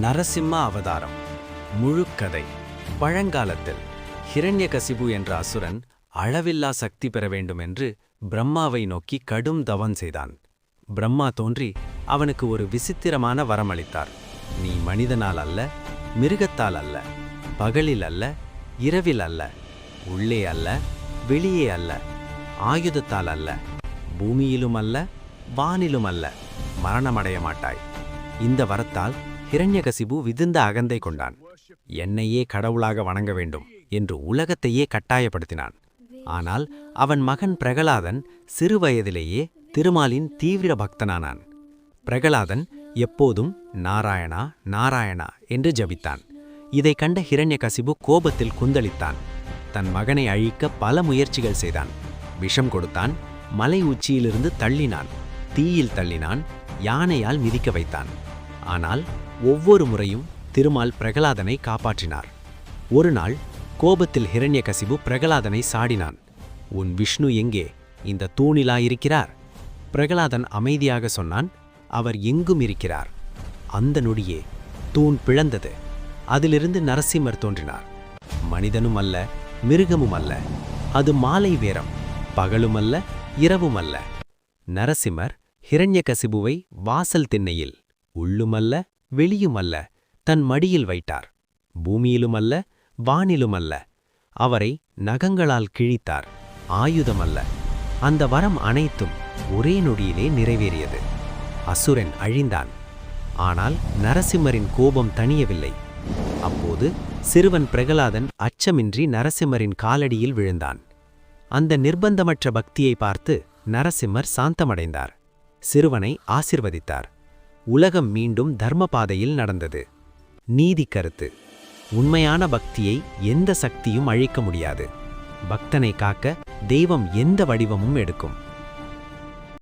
நரசிம்ம அவதாரம். முழுக்கதை. பழங்காலத்தில் ஹிரண்யகசிபு என்ற அசுரன் அளவில்லா சக்தி பெற வேண்டுமென்று பிரம்மாவை நோக்கி கடும் தவம் செய்தான். பிரம்மா தோன்றி அவனுக்கு ஒரு விசித்திரமான வரமளித்தார். நீ மனிதனால் அல்ல மிருகத்தால் அல்ல பகலில் அல்ல இரவில் அல்ல உள்ளே அல்ல வெளியே அல்ல ஆயுதத்தால் அல்ல பூமியிலும் அல்ல வானிலும் அல்ல மரணமடைய மாட்டாய் இந்த வரத்தால் ஹிரண்யகசிபு விதிந்த அகந்தை கொண்டான். என்னையே கடவுளாக வணங்க வேண்டும் என்று உலகத்தையே கட்டாயப்படுத்தினான். ஆனால் அவன் மகன் பிரகலாதன் சிறுவயதிலேயே திருமாலின் தீவிர பக்தனானான். பிரகலாதன் எப்போதும் நாராயணா நாராயணா என்று ஜபித்தான். இதை கண்ட ஹிரண்யகசிபு கோபத்தில் குந்தளித்தான். தன் மகனை அழிக்க பல முயற்சிகள் செய்தான். விஷம் கொடுத்தான் மலை உச்சியிலிருந்து தள்ளினான். தீயில் தள்ளினான் யானையால் மிதிக்க வைத்தான். ஆனால் ஒவ்வொரு முறையும் திருமால் பிரகலாதனை காப்பாற்றினார். ஒரு நாள் கோபத்தில் ஹிரண்யகசிபு பிரகலாதனை சாடினான். உன் விஷ்ணு எங்கே? இந்த தூணிலா இருக்கிறார் பிரகலாதன் அமைதியாக சொன்னான். அவர் எங்கும் இருக்கிறார். அந்த நொடியே தூண் பிளந்தது. அதிலிருந்து நரசிம்மர் தோன்றினார். மனிதனும் அல்ல மிருகமும் அல்ல. அது மாலை வேரம் பகலுமல்ல இரவுமல்ல நரசிம்மர் ஹிரண்யகசிபுவை வாசல் திண்ணையில் உள்ளுமல்ல வெளியுமல்ல தன் மடியில் வைத்தார். பூமியிலுமல்ல வானிலுமல்ல. அவரை நகங்களால் கிழித்தார். ஆயுதமல்ல. அந்த வரம் அனைத்தும் ஒரே நொடியிலே நிறைவேறியது. அசுரன் அழிந்தான். ஆனால் நரசிம்மரின் கோபம் தணியவில்லை. அப்போது சிறுவன் பிரகலாதன் அச்சமின்றி நரசிம்மரின் காலடியில் விழுந்தான். அந்த நிர்பந்தமற்ற பக்தியை பார்த்து நரசிம்மர் சாந்தமடைந்தார். சிறுவனை ஆசிர்வதித்தார். உலகம் மீண்டும் தர்ம பாதையில் நடந்தது. நீதி கருத்து. உண்மையான பக்தியை எந்த சக்தியும் அழிக்க முடியாது. பக்தனை காக்க தெய்வம் எந்த வடிவமும் எடுக்கும்.